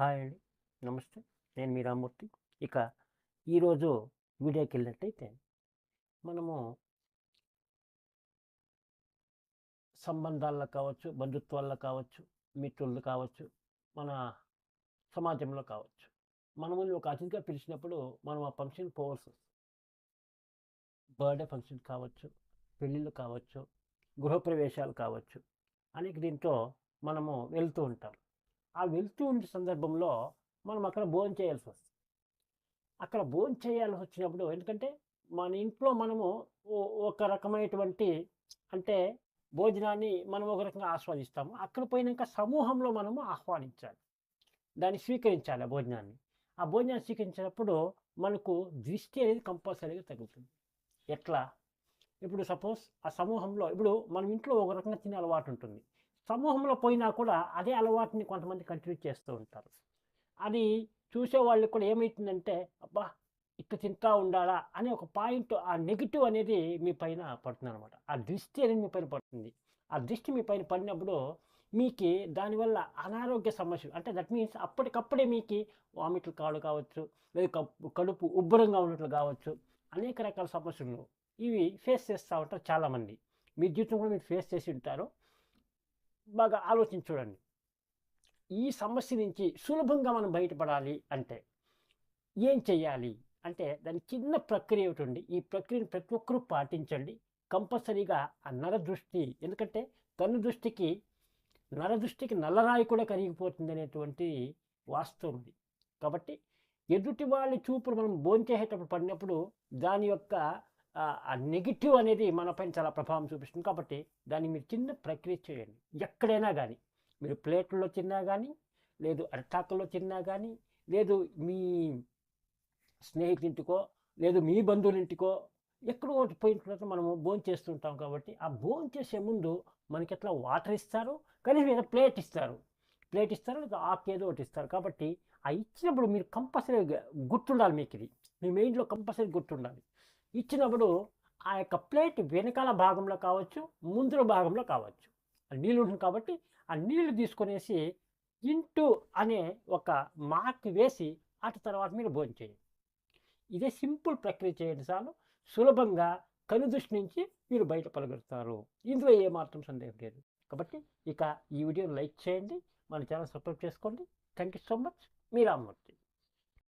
Hi అండి. నమస్తే. నేను మీ రామ్మూర్తి. ఇక ఈరోజు వీడియోకి వెళ్ళినట్టయితే మనము సంబంధాల్లో కావచ్చు బంధుత్వాల్లో కావచ్చు మిత్రులు కావచ్చు మన సమాజంలో కావచ్చు. మనము ఒక అతిథిగా పిలిచినప్పుడు మనం ఆ ఫంక్షన్ పోవాల్సి వస్తుంది. బర్త్డే ఫంక్షన్ కావచ్చు పెళ్ళిళ్ళు కావచ్చు గృహప్రవేశాలు కావచ్చు అనేక దీంట్లో మనము వెళ్తూ ఉంటాం. ఆ వెళ్తూ ఉండే సందర్భంలో మనం అక్కడ భోజనం చేయాల్సి వస్తుంది. అక్కడ భోజనం చేయాల్సి వచ్చినప్పుడు ఎందుకంటే మన ఇంట్లో మనము ఒక రకమైనటువంటి అంటే భోజనాన్ని మనం ఒక రకంగా ఆస్వాదిస్తాము. అక్కడ పోయినాక సమూహంలో మనము ఆహ్వానించాలి. దాన్ని స్వీకరించాలి ఆ భోజనాన్ని. ఆ భోజనాన్ని స్వీకరించినప్పుడు మనకు దృష్టి అనేది కంపల్సరీగా తగ్గుతుంది ఎట్లా? ఇప్పుడు సపోజ్ ఆ సమూహంలో ఇప్పుడు మనం ఇంట్లో ఒక రకంగా తినే అలవాటు ఉంటుంది. సమూహంలో పోయినా కూడా అదే అలవాటుని కొంతమంది కంటిన్యూ చేస్తూ ఉంటారు. అది చూసే వాళ్ళకి కూడా ఏమవుతుందంటే అబ్బా! ఇట్లా తింటా ఉండాలా? అనే ఒక పాయింట్ ఆ నెగిటివ్ అనేది మీ పైన పడుతుంది అనమాట ఆ దృష్టి అనేది మీ పైన పడుతుంది. ఆ దృష్టి మీ పైన పడినప్పుడు మీకు దానివల్ల అనారోగ్య సమస్యలు అంటే దట్ మీన్స్ అప్పటికప్పుడే మీకు వామిట్లు కావడం కావచ్చు లేదా కడుపు ఉబ్బరంగా ఉన్నట్లు కావచ్చు అనేక రకాల సమస్యలు ఇవి ఫేస్ చేస్తూ ఉంటారు చాలామంది. మీ జీవితం కూడా మీరు ఫేస్ చేసి ఉంటారు. బాగా ఆలోచించి చూడండి. ఈ సమస్య నుంచి సులభంగా మనం బయటపడాలి అంటే ఏం చేయాలి అంటే దాని చిన్న ప్రక్రియ ఒకటి ఉంది ఈ ప్రక్రియను ప్రతి ఒక్కరూ పాటించండి. కంపల్సరీగా ఆ నర దృష్టి ఎందుకంటే తన దృష్టికి నర దృష్టికి నల్లరాయి కూడా కరిగిపోతుంది అనేటువంటి వాస్తవం ఉంది. కాబట్టి ఎదుటి వాళ్ళ చూపులు మనం భోంచేసేటప్పుడు పడినప్పుడు దాని యొక్క ఆ- నెగిటివ్ అనేది మనపైన చాలా ప్రభావం చూపిస్తుంది. కాబట్టి దాన్ని మీరు చిన్న ప్రక్రియ చేయండి. ఎక్కడైనా కానీ మీరు ప్లేట్లో తిన్నా కానీ లేదు అరటాకుల్లో తిన్నా కానీ లేదు మీ స్నేహితుడింటికో లేదు మీ బంధువులింటికో ఎక్కడో ఒకటి పోయిన తర్వాత మనము భోజనం చేస్తుంటాం కాబట్టి ఆ భోజనం చేసే ముందు మనకి ఎట్లా వాటర్ ఇస్తారు? కనీసం ఏదో ప్లేట్ ఇస్తారు. ప్లేట్ ఇస్తారు? లేదా ఆకు ఏదో ఒకటి ఇస్తారు. కాబట్టి ఆ ఇచ్చినప్పుడు మీరు కంపల్సరీ గుర్తుండాలి మీకు ఇది మీ మైండ్లో కంపల్సరీ గుర్తుండాలి. ఇచ్చినప్పుడు ఆ యొక్క ప్లేట్ వెనకాల భాగంలో కావచ్చు ముందుల భాగంలో కావచ్చు. ఆ నీళ్ళు ఉంటుంది కాబట్టి ఆ నీళ్ళు తీసుకొనేసి ఇంటూ అనే ఒక మార్క్ వేసి అటు తర్వాత మీరు భోజనం చేయండి. ఇదే సింపుల్ ప్రక్రియ చేయండి చాలు. సులభంగా కనుదృష్టి నుంచి మీరు బయట బయటపడగలుగుతారు ఇందులో ఏమాత్రం సందేహం లేదు. కాబట్టి ఇక ఈ వీడియోని లైక్ చేయండి. మన ఛానల్ సబ్స్క్రైబ్ చేసుకోండి. Thank you so much. Me Rammurthy.